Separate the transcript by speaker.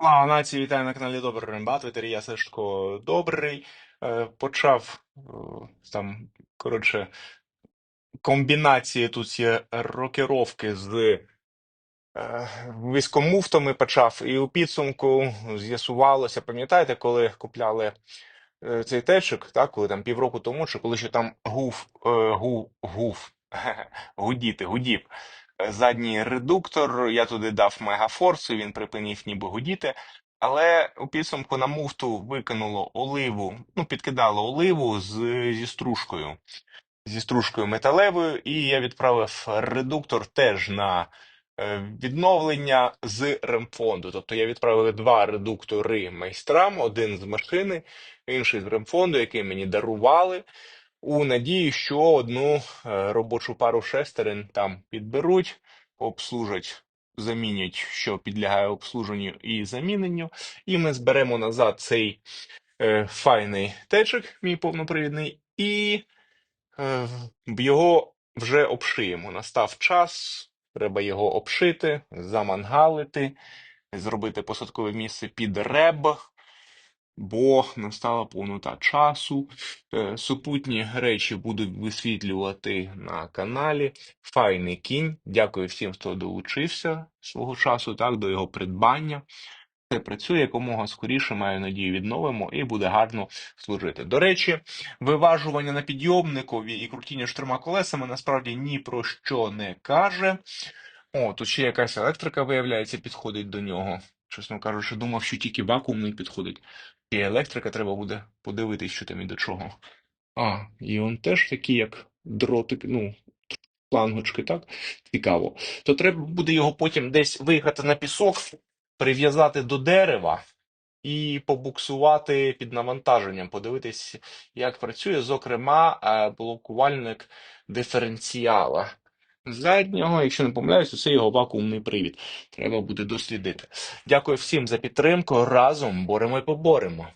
Speaker 1: Слава нації, вітаю на каналі Добрий Рембат, ветерія Сашко Добрий. Е, почав е, там, коротше, комбінації тут є рокіровки з е, військомуфтами почав, і у підсумку з'ясувалося, пам'ятаєте, коли купляли цей течик, так, коли там півроку тому, чи коли ще там гуф, е, гу, гуф, гудіти, гудів задній редуктор, я туди дав мегафорс, і він припинив ніби гудіти. Але у підсумку на муфту викинуло оливу, ну, підкидало оливу з, зі стружкою, зі стружкою металевою, і я відправив редуктор теж на е, відновлення з ремфонду. Тобто я відправив два редуктори майстрам, один з машини, інший з ремфонду, який мені дарували у надії, що одну е, робочу пару шестерин там підберуть, обслужать, замінять, що підлягає обслуженню і заміненню, і ми зберемо назад цей е, файний течик, мій повнопривідний, і е, його вже обшиємо. Настав час, треба його обшити, замангалити, зробити посадкове місце під реб бо настала повнота часу. Е, Супутні речі буду висвітлювати на каналі. Файний кінь. Дякую всім, хто долучився свого часу так, до його придбання. Це працює якомога скоріше, маю надію, відновимо і буде гарно служити. До речі, виважування на підйомникові і крутіння чотирма колесами насправді ні про що не каже. О, тут ще якась електрика, виявляється, підходить до нього. Чесно кажучи, думав, що тільки вакуумний підходить. І електрика треба буде подивитись, що там і до чого. А, і он теж такий, як дротик, ну, флангочки, так? Цікаво. То треба буде його потім десь виїхати на пісок, прив'язати до дерева і побуксувати під навантаженням, подивитись, як працює, зокрема, е, блокувальник диференціала. Заднього, якщо не помиляюся, це його вакуумний привід. Треба буде дослідити. Дякую всім за підтримку. Разом боремо і поборемо.